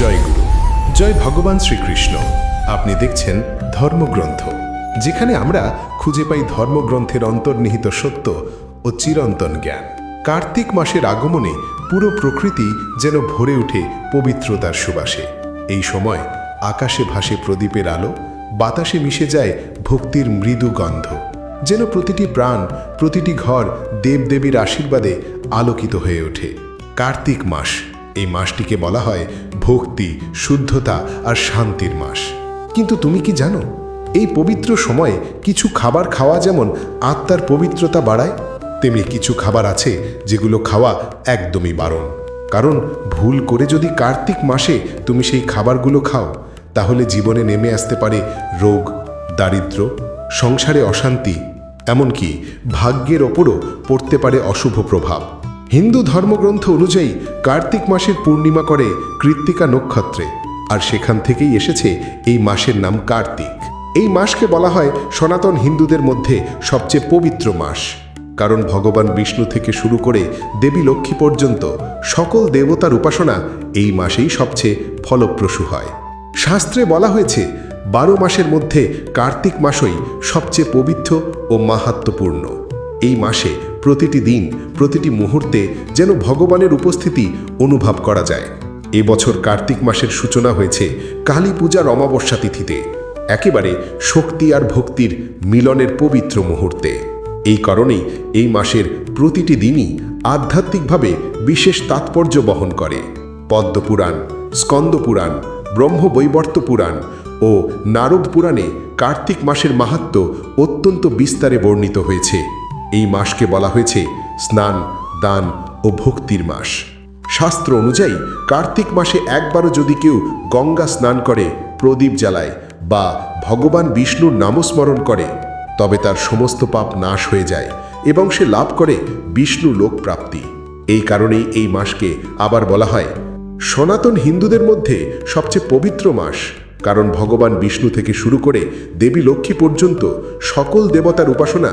জয় গুরু জয় ভগবান শ্রীকৃষ্ণ। আপনি দেখছেন ধর্মগ্রন্থ, যেখানে আমরা খুঁজে পাই ধর্মগ্রন্থের অন্তর্নিহিত সত্য ও চিরন্তন জ্ঞান। কার্তিক মাসের আগমনে পুরো প্রকৃতি যেন ভরে ওঠে পবিত্রতার সুবাসে। এই সময় আকাশে ভাসে প্রদীপের আলো, বাতাসে মিশে যায় ভক্তির মৃদু গন্ধ। যেন প্রতিটি প্রাণ, প্রতিটি ঘর দেবদেবীর আশীর্বাদে আলোকিত হয়ে ওঠে। কার্তিক মাস, এই মাসটিকে বলা হয় ভক্তি, শুদ্ধতা আর শান্তির মাস। কিন্তু তুমি কি জানো, এই পবিত্র সময়ে কিছু খাবার খাওয়া যেমন আত্মার পবিত্রতা বাড়ায়, তেমনি কিছু খাবার আছে যেগুলো খাওয়া একদমই বারণ। কারণ ভুল করে যদি কার্তিক মাসে তুমি সেই খাবারগুলো খাও, তাহলে জীবনে নেমে আসতে পারে রোগ, দারিদ্র, সংসারে অশান্তি, এমনকি ভাগ্যের ওপরও পড়তে পারে অশুভ প্রভাব। হিন্দু ধর্মগ্রন্থ অনুযায়ী কার্তিক মাসের পূর্ণিমা করে কৃত্তিকা নক্ষত্রে। আর সেখান থেকেই এসেছে এই মাসের নাম কার্তিক। এই মাসকে বলা হয় সনাতন হিন্দুদের মধ্যে সবচেয়ে পবিত্র মাস। কারণ ভগবান বিষ্ণু থেকে শুরু করে দেবী লক্ষ্মী পর্যন্ত সকল দেবতার উপাসনা এই মাসেই সবচেয়ে ফলপ্রসূ হয়। শাস্ত্রে বলা হয়েছে, বারো মাসের মধ্যে কার্তিক মাসই সবচেয়ে পবিত্র ও মাহাত্মপূর্ণ। এই মাসে প্রতিটি দিন, প্রতিটি মুহূর্তে যেন ভগবানের উপস্থিতি অনুভব করা যায়। এবছর কার্তিক মাসের সূচনা হয়েছে কালী পূজার অমাবস্যা তিথিতে, একেবারে শক্তি আর ভক্তির মিলনের পবিত্র মুহূর্তে। এই কারণেই এই মাসের প্রতিটি দিনই আধ্যাত্মিকভাবে বিশেষ তাৎপর্য বহন করে। পদ্মপুরাণ, স্কন্দপুরাণ, ব্রহ্মবৈবর্ত পুরাণ ও নারদ পুরাণে কার্তিক মাসের মাহাত্ম অত্যন্ত বিস্তারে বর্ণিত হয়েছে। এই মাসকে বলা হয়েছে স্নান, দান ও ভক্তির মাস। শাস্ত্র অনুযায়ী কার্তিক মাসে একবারও যদি কেউ গঙ্গা স্নান করে, প্রদীপ জ্বালায় বা ভগবান বিষ্ণুর নামস্মরণ করে, তবে তার সমস্ত পাপ নাশ হয়ে যায় এবং সে লাভ করে বিষ্ণু লোক প্রাপ্তি। এই কারণেই এই মাসকে আবার বলা হয় সনাতন হিন্দুদের মধ্যে সবচেয়ে পবিত্র মাস। কারণ ভগবান বিষ্ণু থেকে শুরু করে দেবী লক্ষ্মী পর্যন্ত সকল দেবতার উপাসনা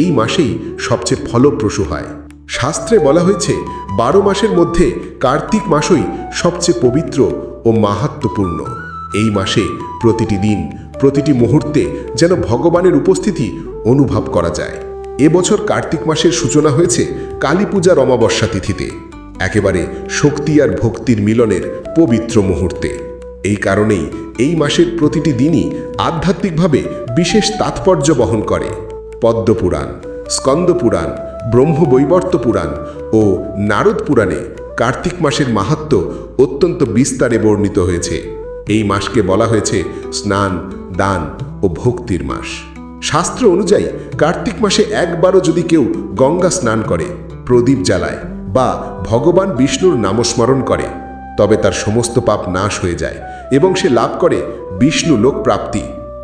এই মাসেই সবচেয়ে ফলপ্রসূ হয়। শাস্ত্রে বলা হয়েছে, বারো মাসের মধ্যে কার্তিক মাসই সবচেয়ে পবিত্র ও মাহাত্মপূর্ণ এই মাসে প্রতিটি দিন, প্রতিটি মুহূর্তে যেন ভগবানের উপস্থিতি অনুভব করা যায়। এবছর কার্তিক মাসের সূচনা হয়েছে কালী পূজার অমাবস্যা তিথিতে। একেবারে শক্তি আর ভক্তির মিলনের পবিত্র মুহূর্তে। এই কারণেই এই মাসের প্রতিটি দিনই আধ্যাত্মিকভাবে বিশেষ তাৎপর্য বহন করে। পদ্মপুরাণ স্কন্দপুরাণ ব্রহ্মবৈবর্ত পুরাণ ও নারদ পুরাণে কার্তিক মাসের মাহাত্ম অত্যন্ত বিস্তারে বর্ণিত হয়েছে। এই মাসকে বলা হয়েছে স্নান, দান ও ভক্তির মাস। শাস্ত্র অনুযায়ী কার্তিক মাসে একবারও যদি কেউ গঙ্গা স্নান করে, প্রদীপ জ্বালায় বা ভগবান বিষ্ণুর নামস্মরণ করে, তবে তার সমস্ত পাপ নাশ হয়ে যায় এবং সে লাভ করে বিষ্ণু লোক প্রাপ্তি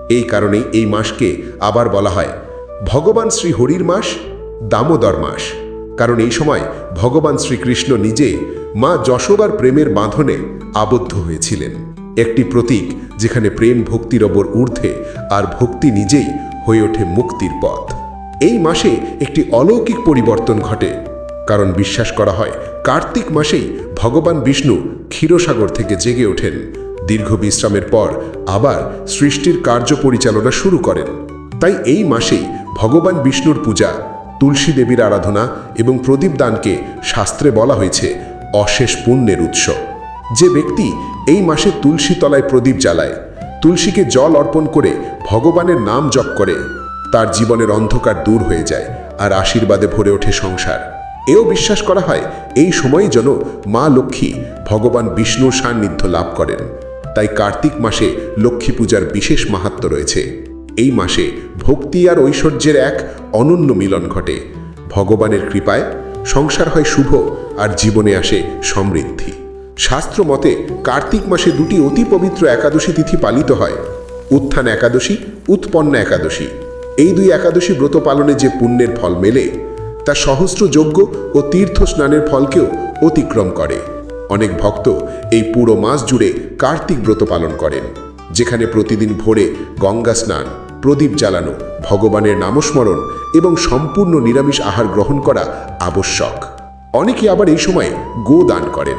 এই কারণেই এই মাসকে আবার বলা হয় ভগবান শ্রী হরির মাস, দামোদর মাস। কারণ এই সময় ভগবান শ্রীকৃষ্ণ নিজে মা যশোবার প্রেমের বাঁধনে আবদ্ধ হয়েছিলেন। একটি প্রতীক যেখানে প্রেম ভক্তির ওপর ঊর্ধ্বে আর ভক্তি নিজেই হয়ে ওঠে মুক্তির পথ। এই মাসে একটি অলৌকিক পরিবর্তন ঘটে। কারণ বিশ্বাস করা হয়, কার্তিক মাসেই ভগবান বিষ্ণু ক্ষীরসাগর থেকে জেগে ওঠেন। দীর্ঘ বিশ্রামের পর আবার সৃষ্টির কার্য পরিচালনা শুরু করেন। তাই এই মাসেই ভগবান বিষ্ণুর পূজা, তুলসী দেবীর আরাধনা এবং প্রদীপ দানকে শাস্ত্রে বলা হয়েছে অশেষ পুণ্যের উৎস। যে ব্যক্তি এই মাসে তুলসী তলায় প্রদীপ জ্বালায়, তুলসীকে জল অর্পণ করে ভগবানের নাম জপ করে, তার জীবনের অন্ধকার দূর হয়ে যায় আর আশীর্বাদে ভরে ওঠে সংসার। এও বিশ্বাস করা হয় এই সময়ে যেন মা লক্ষ্মী ভগবান বিষ্ণুর সান্নিধ্য লাভ করেন। তাই কার্তিক মাসে লক্ষ্মী পূজার বিশেষ মাহাত্ম রয়েছে। এই মাসে ভক্তি আর ঐশ্বর্যের এক অনন্য মিলন ঘটে। ভগবানের কৃপায় সংসার হয় শুভ আর জীবনে আসে সমৃদ্ধি। শাস্ত্র মতে কার্তিক মাসে দুটি অতি পবিত্র একাদশী তিথি পালিত হয়। উত্থান একাদশী, উৎপন্ন একাদশী। এই দুই একাদশী ব্রত পালনে যে পুণ্যের ফল মেলে, তা সহস্র যজ্ঞ ও তীর্থ স্নানের ফলকেও অতিক্রম করে। অনেক ভক্ত এই পুরো মাস জুড়ে কার্তিক ব্রত পালন করেন। যেখানে প্রতিদিন ভোরে গঙ্গা স্নান, প্রদীপ জ্বালানো, ভগবানের নামস্মরণ এবং সম্পূর্ণ নিরামিষ আহার গ্রহণ করা আবশ্যক। অনেকে আবার এই সময় গো দান করেন,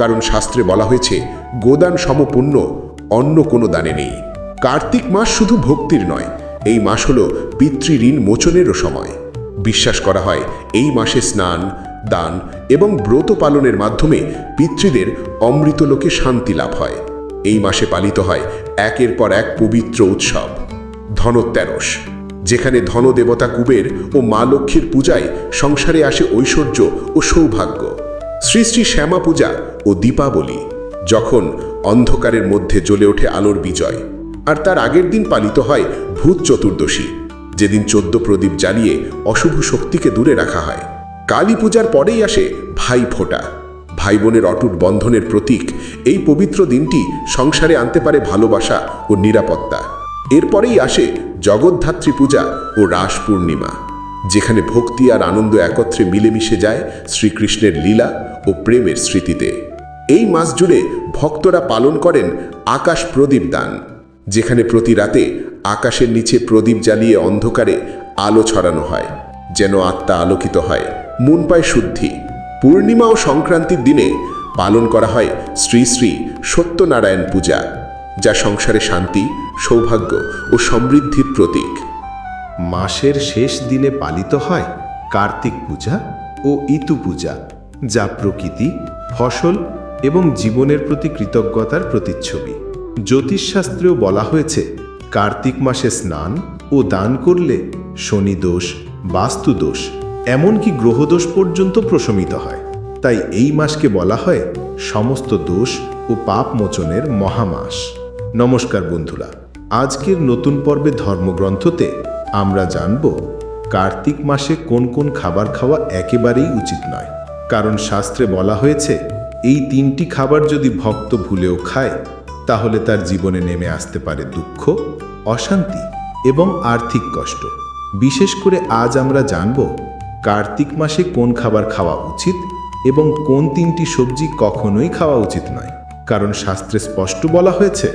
কারণ শাস্ত্রে বলা হয়েছে, গোদান সমপূর্ণ, অন্য কোনো দানে নেই। কার্তিক মাস শুধু ভক্তির নয়, এই মাস হল পিতৃঋণ মোচনেরও সময়। বিশ্বাস করা হয়, এই মাসে স্নান, দান এবং ব্রত পালনের মাধ্যমে পিতৃদের অমৃতলোকে শান্তি লাভ হয়। এই মাসে পালিত হয় একের পর এক পবিত্র উৎসব, ধনোত্তেরস, যেখানে ধনদেবতা কুবের ও মা লক্ষ্মীর পূজায় সংসারে আসে ঐশ্বর্য ও সৌভাগ্য। শ্রী শ্রী শ্যামা পূজা ও দীপাবলি, যখন অন্ধকারের মধ্যে জ্বলে ওঠে আলোর বিজয়। আর তার আগের দিন পালিত হয় ভূত চতুর্দশী, যেদিন চোদ্দ প্রদীপ জ্বালিয়ে অশুভ শক্তিকে দূরে রাখা হয়। কালী পূজার পরেই আসে ভাই ফোঁটা। ভাই বোনের অটুট বন্ধনের প্রতীক, এই পবিত্র দিনটি সংসারে আনতে পারে ভালোবাসা ও নিরাপত্তা। এরপরেই আসে জগদ্ধাত্রী পূজা ও রাস পূর্ণিমা, যেখানে ভক্তি আর আনন্দ একত্রে মিলেমিশে যায় শ্রীকৃষ্ণের লীলা ও প্রেমের স্মৃতিতে। এই মাস জুড়ে ভক্তরা পালন করেন আকাশ প্রদীপ দান, যেখানে প্রতি রাতে আকাশের নিচে প্রদীপ জ্বালিয়ে অন্ধকারে আলো ছড়ানো হয়, যেন আত্মা আলোকিত হয়, মন পায় শুদ্ধি পূর্ণিমা ও সংক্রান্তির দিনে পালন করা হয় শ্রী শ্রী সত্যনারায়ণ পূজা, যা সংসারে শান্তি, সৌভাগ্য ও সমৃদ্ধির প্রতীক। মাসের শেষ দিনে পালিত হয় কার্তিক পূজা ও ইতু পূজা, যা প্রকৃতি, ফসল এবং জীবনের প্রতি কৃতজ্ঞতার প্রতিচ্ছবি। জ্যোতিষশাস্ত্রেও বলা হয়েছে, কার্তিক মাসে স্নান ও দান করলে শনি দোষ, বাস্তু দোষ এমনকি গ্রহদোষ পর্যন্ত প্রশমিত হয়। তাই এই মাসকে বলা হয় সমস্ত দোষ ও পাপ মোচনের মহামাস। নমস্কার বন্ধুরা, আজকের নতুন পর্বে ধর্মগ্রন্থতে আমরা জানব কার্তিক মাসে কোন কোন খাবার খাওয়া একেবারেই উচিত নয়। কারণ শাস্ত্রে বলা হয়েছে, এই তিনটি খাবার যদি ভক্ত ভুলেও খায়, তাহলে তার জীবনে নেমে আসতে পারে দুঃখ, অশান্তি এবং আর্থিক কষ্ট। বিশেষ করে আজ আমরা জানব কার্তিক মাসে কোন খাবার খাওয়া উচিত এবং কোন তিনটি সবজি কখনোই খাওয়া উচিত নয়। কারণ শাস্ত্রে স্পষ্ট বলা হয়েছে,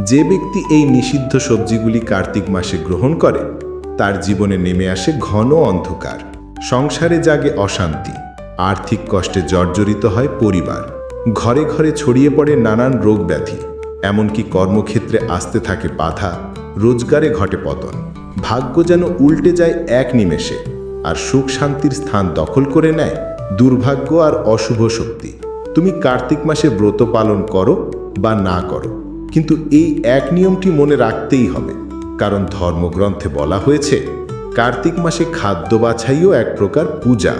যে ব্যক্তি এই নিষিদ্ধ সবজিগুলি কার্তিক মাসে গ্রহণ করে, তার জীবনে নেমে আসে ঘন অন্ধকার, সংসারে জাগে অশান্তি, আর্থিক কষ্টে জর্জরিত হয় পরিবার, ঘরে ঘরে ছড়িয়ে পড়ে নানান রোগ ব্যাধি, এমনকি কর্মক্ষেত্রে আসতে থাকে বাধা, রোজগারে ঘটে পতন, ভাগ্য যেন উল্টে যায় এক নিমেষে। আর সুখ শান্তির স্থান দখল করে নেয় দুর্ভাগ্য আর অশুভ শক্তি। তুমি কার্তিক মাসে ব্রত পালন করো বা না করো, কিন্তু এই এক নিয়মটি মনে রাখতেই হবে, কারণ ধর্মগ্রন্থে বলা হয়েছে, কার্তিক মাসে খাদ্য বাছাইও এক প্রকার পূজা।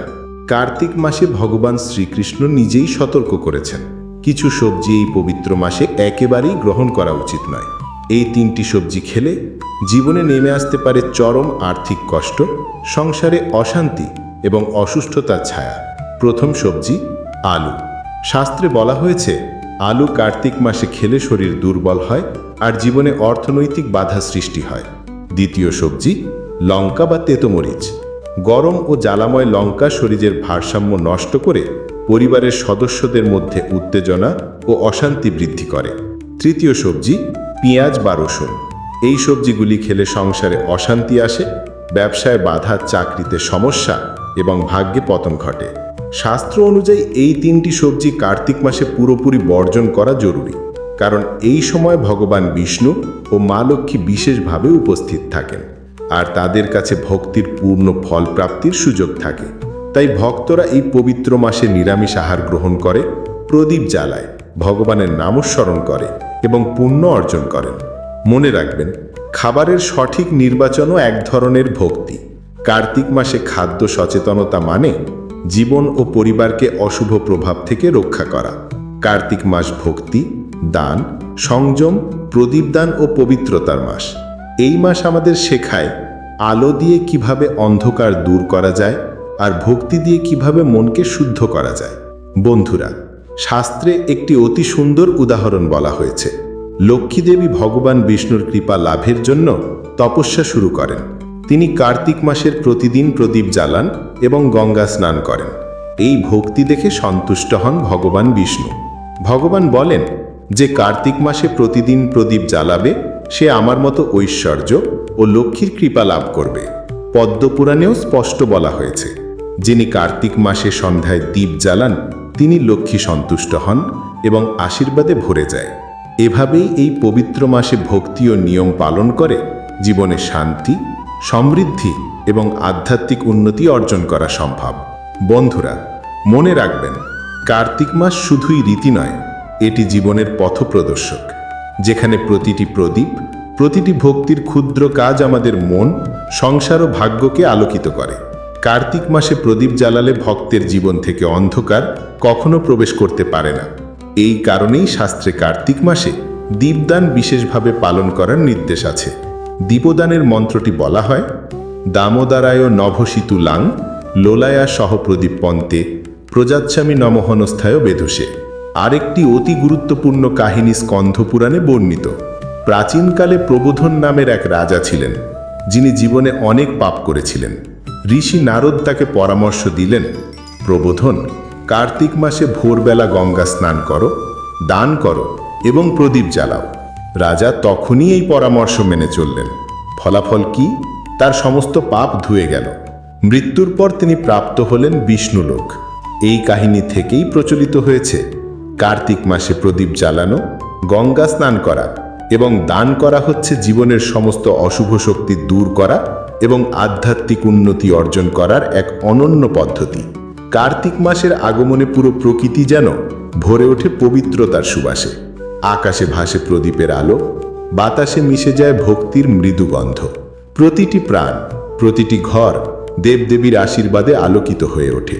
কার্তিক মাসে ভগবান শ্রীকৃষ্ণ নিজেই সতর্ক করেছেন, কিছু সবজি এই পবিত্র মাসে একেবারেই গ্রহণ করা উচিত নয়। এই তিনটি সবজি খেলে জীবনে নেমে আসতে পারে চরম আর্থিক কষ্ট, সংসারে অশান্তি এবং অসুস্থতার ছায়া। প্রথম সবজি, আলু। শাস্ত্রে বলা হয়েছে, আলু কার্তিক মাসে খেলে শরীর দুর্বল হয় আর জীবনে অর্থনৈতিক বাধা সৃষ্টি হয়। দ্বিতীয় সবজি, লঙ্কা বা তেতমরিচ। গরম ও জ্বালাময় লঙ্কা শরীরের ভারসাম্য নষ্ট করে পরিবারের সদস্যদের মধ্যে উত্তেজনা ও অশান্তি বৃদ্ধি করে। তৃতীয় সবজি পেঁয়াজ বা রসুন এই সবজিগুলি খেলে সংসারে অশান্তি আসে, ব্যবসায় বাধা, চাকরিতে সমস্যা এবং ভাগ্যে পতন ঘটে। শাস্ত্র অনুযায়ী এই তিনটি সবজি কার্তিক মাসে পুরোপুরি বর্জন করা জরুরি, কারণ এই সময় ভগবান বিষ্ণু ও মা লক্ষ্মী বিশেষভাবে উপস্থিত থাকেন আর তাদের কাছে ভক্তির পূর্ণ ফল প্রাপ্তির সুযোগ থাকে। তাই ভক্তরা এই পবিত্র মাসে নিরামিষ আহার গ্রহণ করে, প্রদীপ জ্বালায়, ভগবানের নামস্মরণ করে এবং পুণ্য অর্জন করেন। মনে রাখবেন, খাবারের সঠিক নির্বাচনও এক ধরনের ভক্তি। কার্তিক মাসে খাদ্য সচেতনতা মানে জীবন ও পরিবারকে অশুভ প্রভাব থেকে রক্ষা করা। কার্তিক মাস ভক্তি, দান, সংযম, প্রদীপদান ও পবিত্রতার মাস। এই মাস আমাদের শেখায় আলো দিয়ে কীভাবে অন্ধকার দূর করা যায় আর ভক্তি দিয়ে কীভাবে মনকে শুদ্ধ করা যায়। বন্ধুরা শাস্ত্রে একটি অতি সুন্দর উদাহরণ বলা হয়েছে। লক্ষ্মী দেবী ভগবান বিষ্ণুর কৃপা লাভের জন্য তপস্যা শুরু করেন। তিনি কার্তিক মাসের প্রতিদিন প্রদীপ জ্বালান এবং গঙ্গা স্নান করেন। এই ভক্তি দেখে সন্তুষ্ট হন ভগবান বিষ্ণু। ভগবান বলেন, যে কার্তিক মাসে প্রতিদিন প্রদীপ জ্বালাবে, সে আমার মতো ঐশ্বর্য ও লক্ষ্মীর কৃপা লাভ করবে। পদ্মপুরাণেও স্পষ্ট বলা হয়েছে, যিনি কার্তিক মাসে সন্ধ্যায় দীপ জ্বালান তিনি লক্ষ্মী সন্তুষ্ট হন এবং আশীর্বাদে ভরে যায়। এভাবেই এই পবিত্র মাসে ভক্তি ও নিয়ম পালন করে জীবনে শান্তি, সমৃদ্ধি এবং আধ্যাত্মিক উন্নতি অর্জন করা সম্ভব। বন্ধুরা, মনে রাখবেন, কার্তিক মাস শুধুই রীতি নয়, এটি জীবনের পথপ্রদর্শক। যেখানে প্রতিটি প্রদীপ, প্রতিটি ভক্তির ক্ষুদ্র কাজ আমাদের মন, সংসার ও ভাগ্যকে আলোকিত করে। কার্তিক মাসে প্রদীপ জ্বালালে ভক্তের জীবন থেকে অন্ধকার কখনো প্রবেশ করতে পারে না। এই কারণেই শাস্ত্রে কার্তিক মাসে দীপদান বিশেষভাবে পালন করার নির্দেশ আছে। দীপদানের মন্ত্রটি বলা হয়, দামোদারায় নভশিতু লাং, লোলায়া সহ প্রদীপ পন্তে প্রজাচ্ছামী নমহনস্থায় বেধুষে। আরেকটি অতি গুরুত্বপূর্ণ কাহিনী স্কন্ধ পুরাণে বর্ণিত। প্রাচীনকালে প্রবোধন নামের এক রাজা ছিলেন, যিনি জীবনে অনেক পাপ করেছিলেন। ঋষি নারদ তাকে পরামর্শ দিলেন, প্রবোধন, কার্তিক মাসে ভোরবেলা গঙ্গা স্নান করো, দান করো এবং প্রদীপ জ্বালাও। রাজা তখনই এই পরামর্শ মেনে চললেন। ফলাফল কি? তার সমস্ত পাপ ধুয়ে গেল। মৃত্যুর পর তিনি প্রাপ্ত হলেন বিষ্ণুলোক। এই কাহিনী থেকেই প্রচলিত হয়েছে, কার্তিক মাসে প্রদীপ জ্বালানো, গঙ্গা স্নান করা এবং দান করা হচ্ছে জীবনের সমস্ত অশুভ শক্তি দূর করা এবং আধ্যাত্মিক উন্নতি অর্জন করার এক অনন্য পদ্ধতি। কার্তিক মাসের আগমনে পুরো প্রকৃতি যেন ভরে ওঠে পবিত্রতার সুবাসে। আকাশে ভাসে প্রদীপের আলো, বাতাসে মিশে যায় ভক্তির মৃদু গন্ধ প্রতিটি প্রাণ, প্রতিটি ঘর দেবদেবীর আশীর্বাদে আলোকিত হয়ে ওঠে।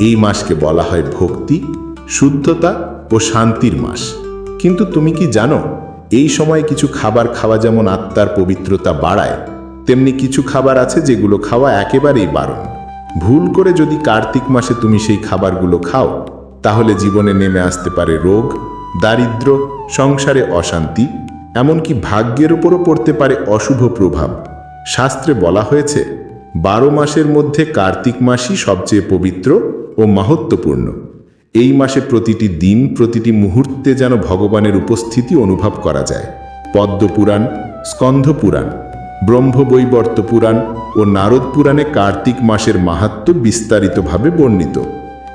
এই মাসকে বলা হয় ভক্তি, শুদ্ধতা ও শান্তির মাস। কিন্তু তুমি কি জানো, এই সময় কিছু খাবার খাওয়া যেমন আত্মার পবিত্রতা বাড়ায় তেমনি কিছু খাবার আছে যেগুলো খাওয়া একেবারেই বারণ। ভুল করে যদি কার্তিক মাসে তুমি সেই খাবারগুলো খাও, তাহলে জীবনে নেমে আসতে পারে রোগ, দারিদ্র, সংসারে অশান্তি, এমনকি ভাগ্যের উপরও পড়তে পারে অশুভ প্রভাব। শাস্ত্রে বলা হয়েছে, বারো মাসের মধ্যে কার্তিক মাসই সবচেয়ে পবিত্র ও মাহাত্ম্যপূর্ণ। এই মাসে প্রতিটি দিন, প্রতিটি মুহূর্তে যেন ভগবানের উপস্থিতি অনুভব করা যায়। পদ্মপুরাণ স্কন্ধ পুরাণ ব্রহ্মবৈবর্ত পুরাণ ও নারদ পুরাণে কার্তিক মাসের মাহাত্ম্য বিস্তারিতভাবে বর্ণিত।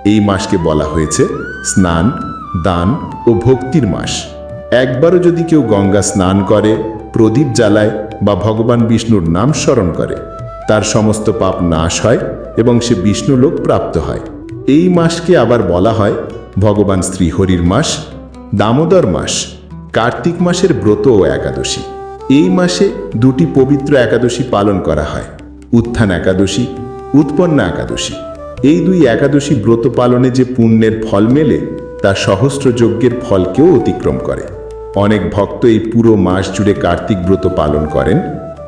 এই মাসকে বলা হয়েছে স্নান, দান ও ভক্তির মাস। একবারও যদি কেউ গঙ্গা স্নান করে, প্রদীপ জ্বালায় বা ভগবান বিষ্ণুর নাম স্মরণ করে, তার সমস্ত পাপ নাশ হয় এবং সে বিষ্ণুলোক প্রাপ্ত হয়। এই মাসকে আবার বলা হয় ভগবান শ্রীহরির মাস, দামোদর মাস, কার্তিক মাসের ব্রত ও একাদশী। এই মাসে দুটি পবিত্র একাদশী পালন করা হয়। উত্থান একাদশী, উৎপন্না একাদশী। এই দুই একাদশী ব্রত পালনে যে পুণ্যের ফল মেলে, তা সহস্র যজ্ঞের ফলকেও অতিক্রম করে। অনেক ভক্ত এই পুরো মাস জুড়ে কার্তিক ব্রত পালন করেন,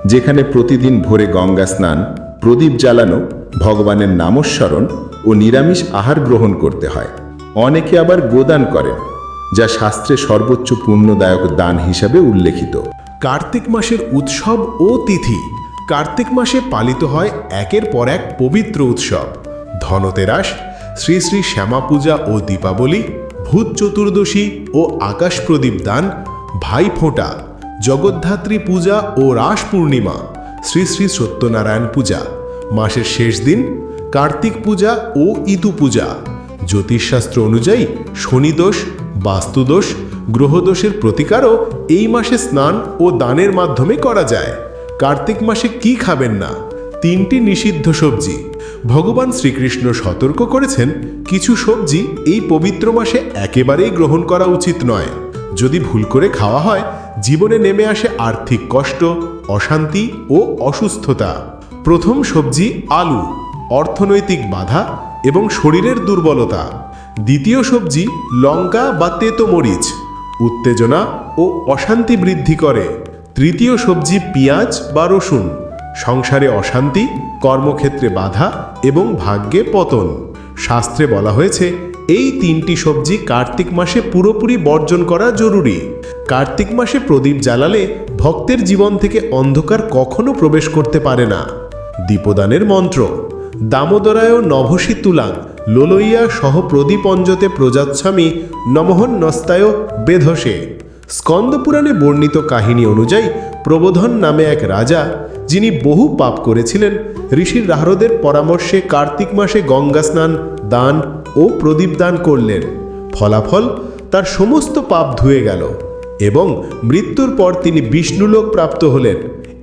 যেখানে প্রতিদিন ভোরে গঙ্গা স্নান, প্রদীপ জ্বালানো, ভগবানের নামস্মরণ ও নিরামিষ আহার গ্রহণ করতে হয়। অনেকে আবার গোদান করেন, যা শাস্ত্রে সর্বোচ্চ পুণ্যদায়ক দান হিসাবে উল্লেখিত। কার্তিক মাসের উৎসব ও তিথি। কার্তিক মাসে পালিত হয় একের পর এক পবিত্র উৎসব। ধনতেরাস, শ্রী শ্রী শ্যামা পূজা ও দীপাবলি, ভূত চতুর্দশী ও আকাশ প্রদীপ দান ভাইফোঁটা জগদ্ধাত্রী পূজা ও রাস পূর্ণিমা, শ্রী শ্রী সত্যনারায়ণ পূজা। মাসের শেষ দিন কার্তিক পূজা ও ইতু পূজা। জ্যোতিষশাস্ত্র অনুযায়ী শনিদোষ বাস্তুদোষ, গ্রহদোষের প্রতিকারও এই মাসে স্নান ও দানের মাধ্যমে করা যায়। কার্তিক মাসে কি খাবেন না? তিনটি নিষিদ্ধ সবজি। ভগবান শ্রীকৃষ্ণ সতর্ক করেছেন, কিছু সবজি এই পবিত্র মাসে একেবারেই গ্রহণ করা উচিত নয়। যদি ভুল করে খাওয়া হয়, জীবনে নেমে আসে আর্থিক কষ্ট, অশান্তি ও অসুস্থতা। প্রথম সবজি আলু, অর্থনৈতিক বাধা এবং শরীরের দুর্বলতা। দ্বিতীয় সবজি লঙ্কা বা তেতো মরিচ। উত্তেজনা ও অশান্তি বৃদ্ধি করে। তৃতীয় সবজি পেঁয়াজ বা রসুন। সংসারে অশান্তি, কর্মক্ষেত্রে বাধা এবং ভাগ্যে পতন। শাস্ত্রে বলা হয়েছে, এই তিনটি সবজি কার্তিক মাসে পুরোপুরি বর্জন করা জরুরি। কার্তিক মাসে প্রদীপ জ্বালালে ভক্তের জীবন থেকে অন্ধকার কখনো প্রবেশ করতে পারে না। দীপদানের মন্ত্র। দামোদরায় নভসী তুলাং লোলইয়া সহ প্রদীপঞ্জতে প্রজাচ্ছামী নমহন নস্তায় বেধসে। স্কন্দপুরাণে বর্ণিত কাহিনী অনুযায়ী প্রবোধন নামে এক রাজা, যিনি বহু পাপ করেছিলেন, ঋষির রাহরদের পরামর্শে কার্তিক মাসে গঙ্গা স্নান, দান ও প্রদীপ দান করলেন। ফলাফল তার সমস্ত পাপ ধুয়ে গেল এবং মৃত্যুর পর তিনি বিষ্ণুলোক প্রাপ্ত হলেন।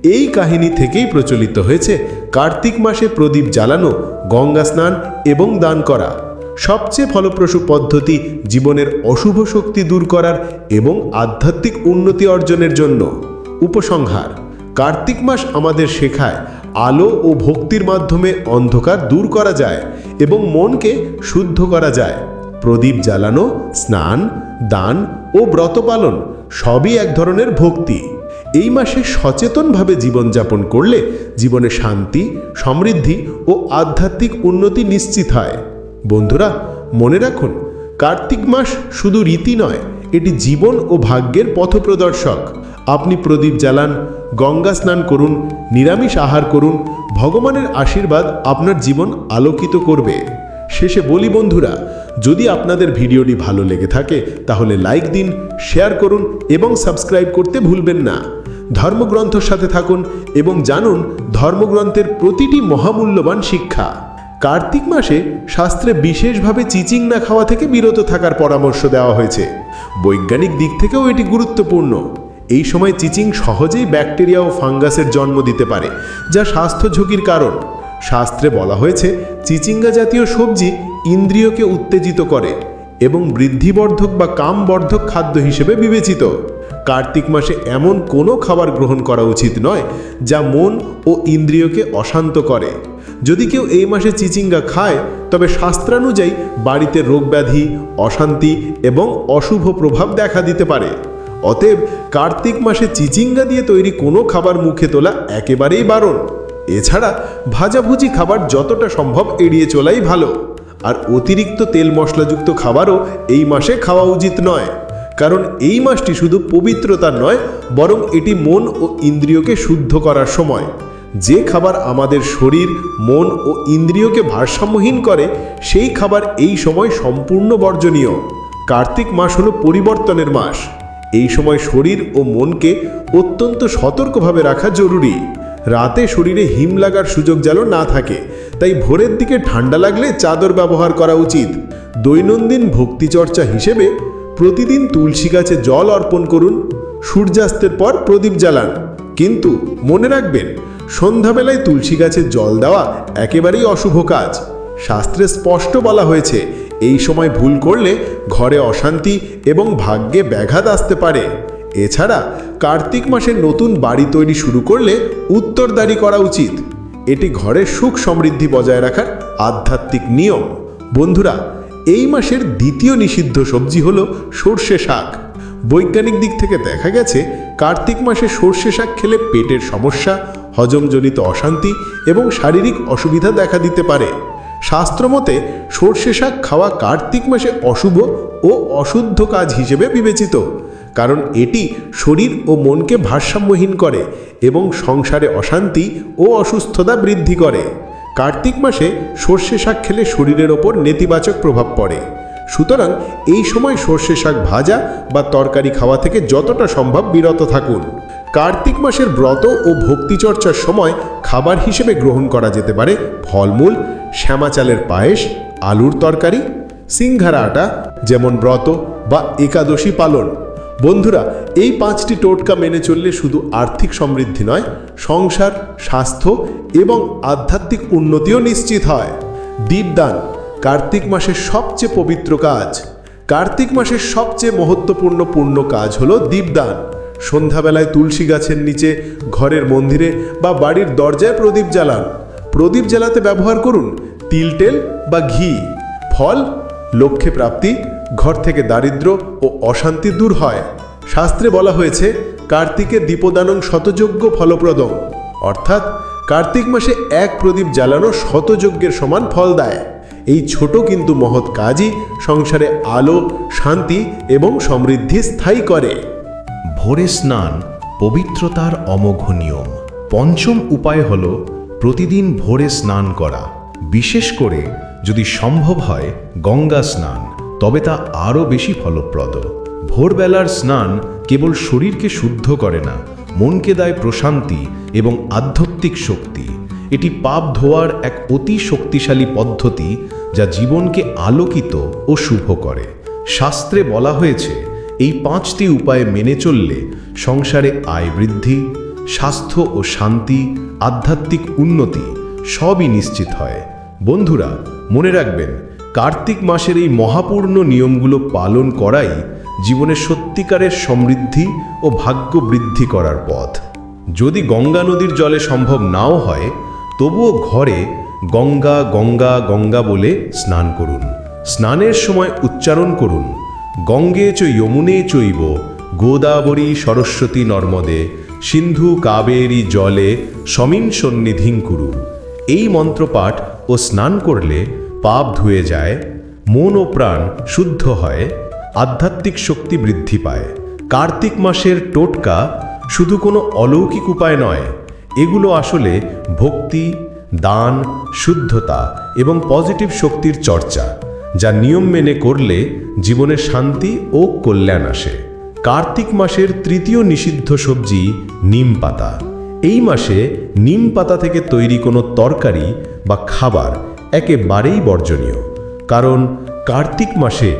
এই কাহিনী থেকেই প্রচলিত হয়েছে কার্তিক মাসে প্রদীপ জ্বালানো, গঙ্গা স্নান এবং দান করা। সবচেয়ে ফলপ্রসূ পদ্ধতি জীবনের অশুভ শক্তি দূর করার এবং আধ্যাত্মিক উন্নতি অর্জনের জন্য। উপসংহার, কার্তিক মাস আমাদের শেখায় আলো ও ভক্তির মাধ্যমে অন্ধকার দূর করা যায় এবং মনকে শুদ্ধ করা যায়। প্রদীপ জ্বালানো, স্নান, দান ও ব্রত পালন সবই এক ধরনের ভক্তি। এই মাসে সচেতনভাবে জীবনযাপন করলে জীবনে শান্তি, সমৃদ্ধি ও আধ্যাত্মিক উন্নতি নিশ্চিত হয়। বন্ধুরা, মনে রাখুন, কার্তিক মাস শুধু রীতি নয়, এটি জীবন ও ভাগ্যের পথপ্রদর্শক। আপনি প্রদীপ জ্বালান, গঙ্গা স্নান করুন, নিরামিষ আহার করুন, ভগবানের আশীর্বাদ আপনার জীবন আলোকিত করবে। শেষে বলি বন্ধুরা, যদি আপনাদের ভিডিওটি ভালো লেগে থাকে, তাহলে লাইক দিন, শেয়ার করুন এবং সাবস্ক্রাইব করতে ভুলবেন না। ধর্মগ্রন্থর সাথে থাকুন এবং জানুন ধর্মগ্রন্থের প্রতিটি মহামূল্যবান শিক্ষা। কার্তিক মাসে শাস্ত্রে বিশেষভাবে চিচিং না খাওয়া থেকে বিরত থাকার পরামর্শ দেওয়া হয়েছে। বৈজ্ঞানিক দিক থেকেও এটি গুরুত্বপূর্ণ। এই সময় চিচিং সহজেই ব্যাকটেরিয়া ও ফাঙ্গাসের জন্ম দিতে পারে, যা স্বাস্থ্য ঝুঁকির কারণ। শাস্ত্রে বলা হয়েছে, চিচিঙ্গা জাতীয় সবজি ইন্দ্রিয়কে উত্তেজিত করে। এবং বৃদ্ধিবর্ধক বা কামবর্ধক খাদ্য হিসেবে বিবেচিত। কার্তিক মাসে এমন কোনো খাবার গ্রহণ করা উচিত নয়, যা মন ও ইন্দ্রিয়কে অশান্ত করে। যদি কেউ এই মাসে চিচিঙ্গা খায়, তবে শাস্ত্রানুযায়ী বাড়িতে রোগব্যাধি, অশান্তি এবং অশুভ প্রভাব দেখা দিতে পারে। অতএব কার্তিক মাসে চিচিঙ্গা দিয়ে তৈরি কোনো খাবার মুখে তোলা একেবারেই বারণ। এছাড়া ভাজাভুজি খাবার যতটা সম্ভব এড়িয়ে চলাই ভালো। আর অতিরিক্ত তেল মশলাযুক্ত খাবারও এই মাসে খাওয়া উচিত নয়। কারণ এই মাসটি শুধু পবিত্রতার নয়, বরং এটি মন ও ইন্দ্রিয়কে শুদ্ধ করার সময়। যে খাবার আমাদের শরীর, মন ও ইন্দ্রিয়কে ভারসাম্যহীন করে, সেই খাবার এই সময় সম্পূর্ণ বর্জনীয়। কার্তিক মাস হলো পরিবর্তনের মাস। এই সময় শরীর ও মনকে অত্যন্ত সতর্কভাবে রাখা জরুরি। রাতে শরীরে হিম লাগার সুযোগ যেন না থাকে, তাই ভোরের দিকে ঠান্ডা লাগলে চাদর ব্যবহার করা উচিত। দৈনন্দিন ভক্তিচর্চা হিসেবে প্রতিদিন তুলসী গাছে জল অর্পণ করুন, সূর্যাস্তের পর প্রদীপ জ্বালান। কিন্তু মনে রাখবেন, সন্ধ্যাবেলায় তুলসী গাছে জল দেওয়া একেবারেই অশুভ কাজ। শাস্ত্রে স্পষ্ট বলা হয়েছে, এই সময় ভুল করলে ঘরে অশান্তি এবং ভাগ্যে ব্যাঘাত আসতে পারে। এছাড়া কার্তিক মাসে নতুন বাড়ি তৈরি শুরু করলে উত্তরদারি করা উচিত। এটি ঘরের সুখ সমৃদ্ধি বজায় রাখার আধ্যাত্মিক নিয়ম। বন্ধুরা, এই মাসের দ্বিতীয় নিষিদ্ধ সবজি হল সর্ষে শাক। বৈজ্ঞানিক দিক থেকে দেখা গেছে, কার্তিক মাসে সর্ষে শাক খেলে পেটের সমস্যা, হজমজনিত অশান্তি এবং শারীরিক অসুবিধা দেখা দিতে পারে। শাস্ত্রমতে সর্ষে শাক খাওয়া কার্তিক মাসে অশুভ ও অশুদ্ধ কাজ হিসেবে বিবেচিত। কারণ এটি শরীর ও মনকে ভারসাম্যহীন করে এবং সংসারে অশান্তি ও অসুস্থতা বৃদ্ধি করে। কার্তিক মাসে সর্ষে শাক খেলে শরীরের ওপর নেতিবাচক প্রভাব পড়ে। সুতরাং এই সময় সর্ষে শাক ভাজা বা তরকারি খাওয়া থেকে যতটা সম্ভব বিরত থাকুন। কার্তিক মাসের ব্রত ও ভক্তিচর্চার সময় খাবার হিসেবে গ্রহণ করা যেতে পারে ফলমূল, শ্যামা চালের পায়েস, আলুর তরকারি সিংঘারা আটা, যেমন ব্রত বা একাদশী পালন। বন্ধুরা, এই পাঁচটি টোটকা মেনে চললে শুধু আর্থিক সমৃদ্ধি নয়, সংসার, স্বাস্থ্য এবং আধ্যাত্মিক উন্নতিও নিশ্চিত হয়। দীপদান, কার্তিক মাসের সবচেয়ে পবিত্র কাজ। কার্তিক মাসের সবচেয়ে মহত্বপূর্ণ পূর্ণ কাজ হলো দীপদান। সন্ধ্যাবেলায় তুলসী গাছের নিচে, ঘরের মন্দিরে বা বাড়ির দরজায় প্রদীপ জ্বালান। প্রদীপ জ্বালাতে ব্যবহার করুন তিল তেল বা ঘি। ফল লক্ষ্যে প্রাপ্তি ঘর থেকে দারিদ্র ও অশান্তি দূর হয়। শাস্ত্রে বলা হয়েছে, কার্তিকে দীপদানং শতযজ্ঞ ফলপ্রদম। অর্থাৎ, কার্তিক মাসে এক প্রদীপ জ্বালানো শতযজ্ঞের সমান ফল দেয়। এই ছোট কিন্তু মহৎ কাজই সংসারে আলো, শান্তি এবং সমৃদ্ধি স্থায়ী করে। ভোরে স্নান, পবিত্রতার অমোঘ নিয়ম। পঞ্চম উপায় হল প্রতিদিন ভোরে স্নান করা। বিশেষ করে যদি সম্ভব হয় গঙ্গা স্নান। তবে তা আরও বেশি ফলপ্রদ। ভোরবেলার স্নান কেবল শরীরকে শুদ্ধ করে না, মনকে দেয় প্রশান্তি এবং আধ্যাত্মিক শক্তি। এটি পাপ ধোয়ার এক অতি শক্তিশালী পদ্ধতি যা জীবনকে আলোকিত ও শুভ করে। শাস্ত্রে বলা হয়েছে, এই পাঁচটি উপায় মেনে চললে সংসারে আয় বৃদ্ধি, স্বাস্থ্য ও শান্তি, আধ্যাত্মিক উন্নতি সবই নিশ্চিত হয়। বন্ধুরা, মনে রাখবেন কার্তিক মাসের এই মহাপূর্ণ নিয়মগুলো পালন করাই জীবনে সত্যিকারের সমৃদ্ধি ও ভাগ্য বৃদ্ধি করার পথ। যদি গঙ্গা নদীর জলে সম্ভব নাও হয়, তবুও ঘরে গঙ্গা গঙ্গা গঙ্গা বলে স্নান করুন। স্নানের সময় উচ্চারণ করুন, গঙ্গে চ যমুনে চৈব, গোদাবরী সরস্বতী নর্মদে, সিন্ধু কাবেরী জলে সমীন সন্নিধিং কুরু। এই মন্ত্রপাঠ ও স্নান করলে পাপ ধুয়ে যায়, মন ও প্রাণ শুদ্ধ হয়, আধ্যাত্মিক শক্তি বৃদ্ধি পায়। কার্তিক মাসের টোটকা শুধু কোনো অলৌকিক উপায় নয়, এগুলো আসলে ভক্তি, দান, শুদ্ধতা এবং পজিটিভ শক্তির চর্চা, যা নিয়ম মেনে করলে জীবনে শান্তি ও কল্যাণ আসে। কার্তিক মাসের তৃতীয় নিষিদ্ধ সবজি নিম পাতা। এই মাসে নিম পাতা থেকে তৈরি কোনো তরকারি বা খাবার একেবারেই বর্জনীয়। কারণ কার্তিক মাসে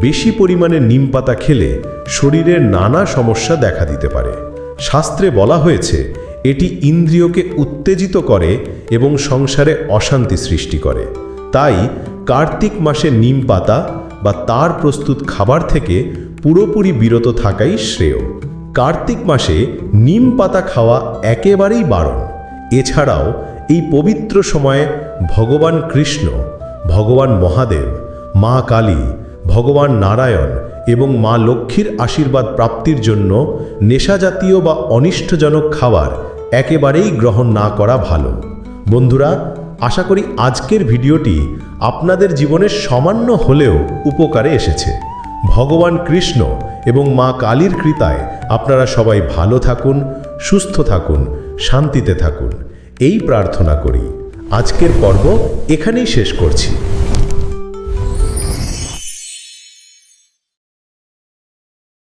বেশি পরিমাণে নিম পাতা খেলে শরীরের নানা সমস্যা দেখা দিতে পারে। শাস্ত্রে বলা হয়েছে, এটি ইন্দ্রিয়কে উত্তেজিত করে এবং সংসারে অশান্তি সৃষ্টি করে। তাই কার্তিক মাসে নিম পাতা বা তার প্রস্তুত খাবার থেকে পুরোপুরি বিরত থাকাই শ্রেয়। কার্তিক মাসে নিম পাতা খাওয়া একেবারেই বারণ। এছাড়াও এই পবিত্র সময়ে ভগবান কৃষ্ণ, ভগবান মহাদেব, মা কালী, ভগবান নারায়ণ এবং মা লক্ষ্মীর আশীর্বাদ প্রাপ্তির জন্য নেশাজাতীয় বা অনিষ্টজনক খাবার একেবারেই গ্রহণ না করা ভালো। বন্ধুরা, আশা করি আজকের ভিডিওটি আপনাদের জীবনে সামান্য হলেও উপকারে এসেছে। ভগবান কৃষ্ণ এবং মা কালীর কৃতায় আপনারা সবাই ভালো থাকুন, সুস্থ থাকুন, শান্তিতে থাকুন। এই প্রার্থনা করি। আজকের পর্ব এখানেই শেষ করছি।